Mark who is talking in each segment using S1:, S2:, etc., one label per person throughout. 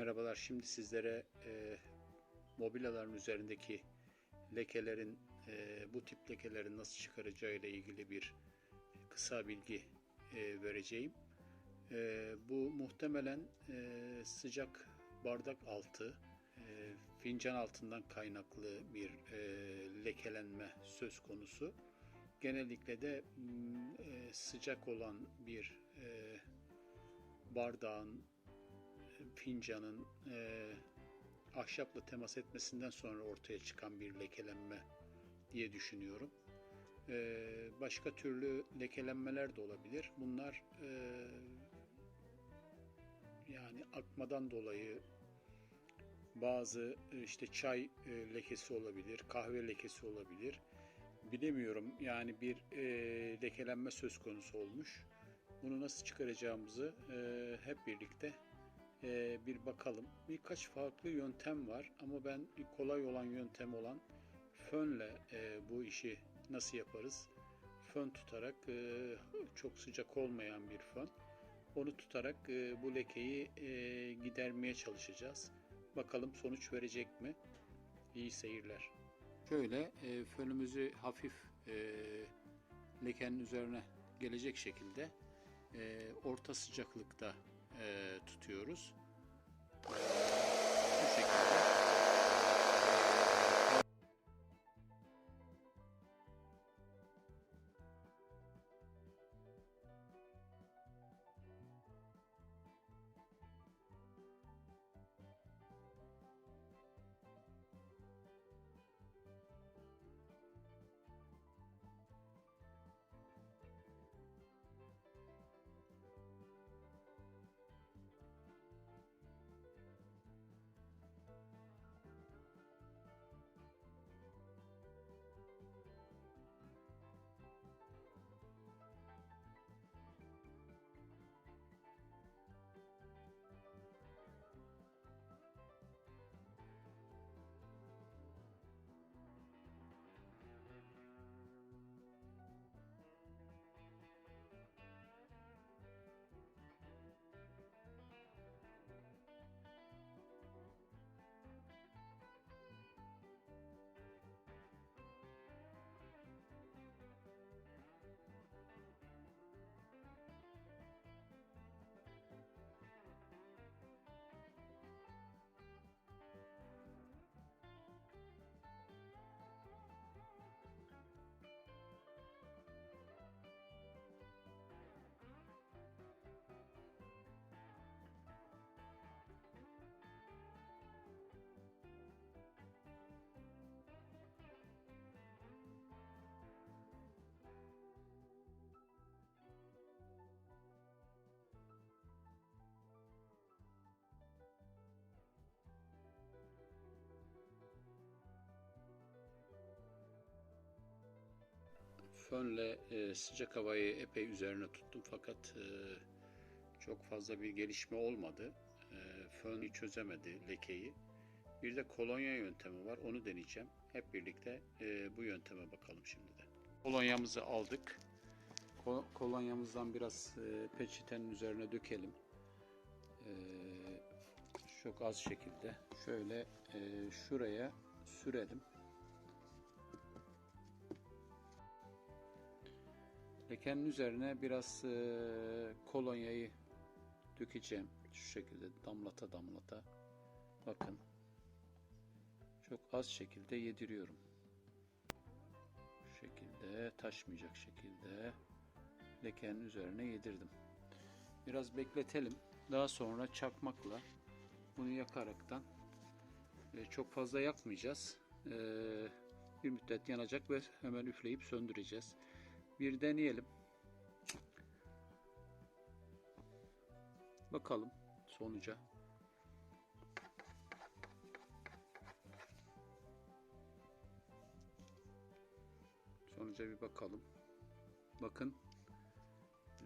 S1: Merhabalar. Şimdi sizlere e, mobilyaların üzerindeki lekelerin e, bu tip lekelerin nasıl çıkaracağı ile ilgili bir kısa bilgi e, vereceğim. E, bu muhtemelen e, sıcak bardak altı, e, fincan altından kaynaklı bir e, lekelenme söz konusu. Genellikle de e, sıcak olan bir e, bardağın fincanın e, ahşapla temas etmesinden sonra ortaya çıkan bir lekelenme diye düşünüyorum. E, başka türlü lekelenmeler de olabilir. Bunlar e, yani akmadan dolayı bazı e, işte çay e, lekesi olabilir, kahve lekesi olabilir. Bilemiyorum yani bir e, lekelenme söz konusu olmuş. Bunu nasıl çıkaracağımızı e, hep birlikte e, bir bakalım. Birkaç farklı yöntem var ama ben kolay olan yöntem olan fönle e, bu işi nasıl yaparız? Fön tutarak e, çok sıcak olmayan bir fön. Onu tutarak e, bu lekeyi e, gidermeye çalışacağız. Bakalım sonuç verecek mi? İyi seyirler. Şöyle e, fönümüzü hafif e, lekenin üzerine gelecek şekilde e, orta sıcaklıkta tutuyoruz. Fönle e, sıcak havayı epey üzerine tuttum fakat e, çok fazla bir gelişme olmadı. E, fön çözemedi lekeyi. Bir de kolonya yöntemi var onu deneyeceğim. Hep birlikte e, bu yönteme bakalım şimdi de. Kolonyamızı aldık. Ko- kolonyamızdan biraz e, peçetenin üzerine dökelim. E, çok az şekilde şöyle e, şuraya sürelim. Lekenin üzerine biraz e, kolonyayı dökeceğim. Şu şekilde damlata damlata. Bakın. Çok az şekilde yediriyorum. Şu şekilde taşmayacak şekilde lekenin üzerine yedirdim. Biraz bekletelim. Daha sonra çakmakla bunu yakaraktan e, çok fazla yakmayacağız. E, bir müddet yanacak ve hemen üfleyip söndüreceğiz. Bir deneyelim. Bakalım sonuca. Sonuca bir bakalım. Bakın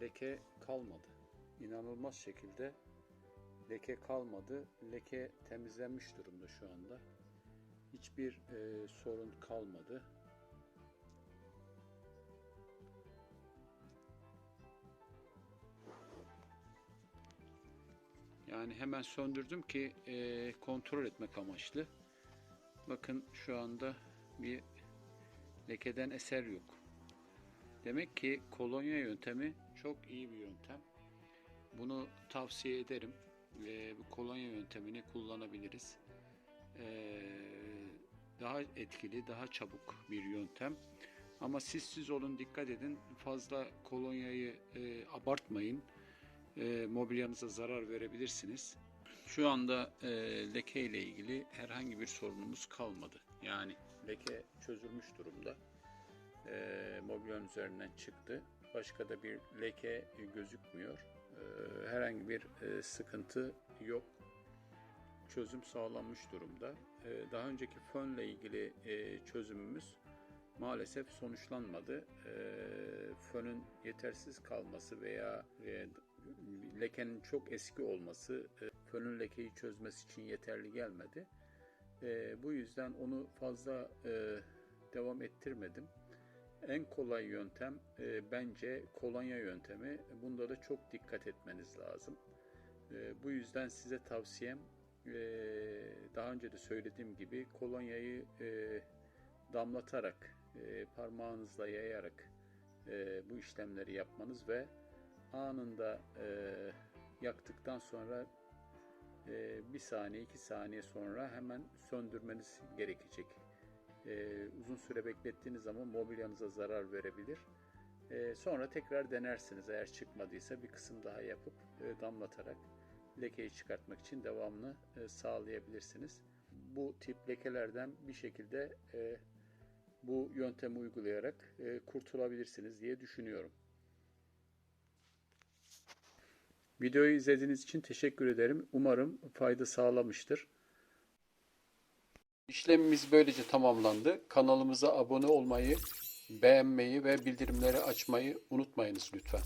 S1: leke kalmadı. İnanılmaz şekilde leke kalmadı. Leke temizlenmiş durumda şu anda. Hiçbir e, sorun kalmadı. Yani hemen söndürdüm ki e, kontrol etmek amaçlı. Bakın şu anda bir lekeden eser yok. Demek ki kolonya yöntemi çok iyi bir yöntem. Bunu tavsiye ederim. Ve bu kolonya yöntemini kullanabiliriz. Ee, daha etkili, daha çabuk bir yöntem. Ama siz siz olun, dikkat edin. Fazla kolonyayı e, abartmayın. E, mobilyanıza zarar verebilirsiniz. Şu anda e, leke ile ilgili herhangi bir sorunumuz kalmadı. Yani leke çözülmüş durumda. E, mobilyanın üzerinden çıktı. Başka da bir leke gözükmüyor. E, herhangi bir e, sıkıntı yok. Çözüm sağlanmış durumda. E, daha önceki fönle ilgili e, çözümümüz maalesef sonuçlanmadı. E, fönün yetersiz kalması veya e, lekenin çok eski olması e, fönün lekeyi çözmesi için yeterli gelmedi. E, bu yüzden onu fazla e, devam ettirmedim. En kolay yöntem bence kolonya yöntemi. Bunda da çok dikkat etmeniz lazım. Bu yüzden size tavsiyem daha önce de söylediğim gibi kolonyayı damlatarak, parmağınızla yayarak bu işlemleri yapmanız ve anında e, yaktıktan sonra e, bir saniye iki saniye sonra hemen söndürmeniz gerekecek. E, uzun süre beklettiğiniz zaman mobilyanıza zarar verebilir. E, sonra tekrar denersiniz eğer çıkmadıysa bir kısım daha yapıp e, damlatarak lekeyi çıkartmak için devamlı e, sağlayabilirsiniz. Bu tip lekelerden bir şekilde e, bu yöntemi uygulayarak e, kurtulabilirsiniz diye düşünüyorum. Videoyu izlediğiniz için teşekkür ederim. Umarım fayda sağlamıştır. İşlemimiz böylece tamamlandı. Kanalımıza abone olmayı, beğenmeyi ve bildirimleri açmayı unutmayınız lütfen.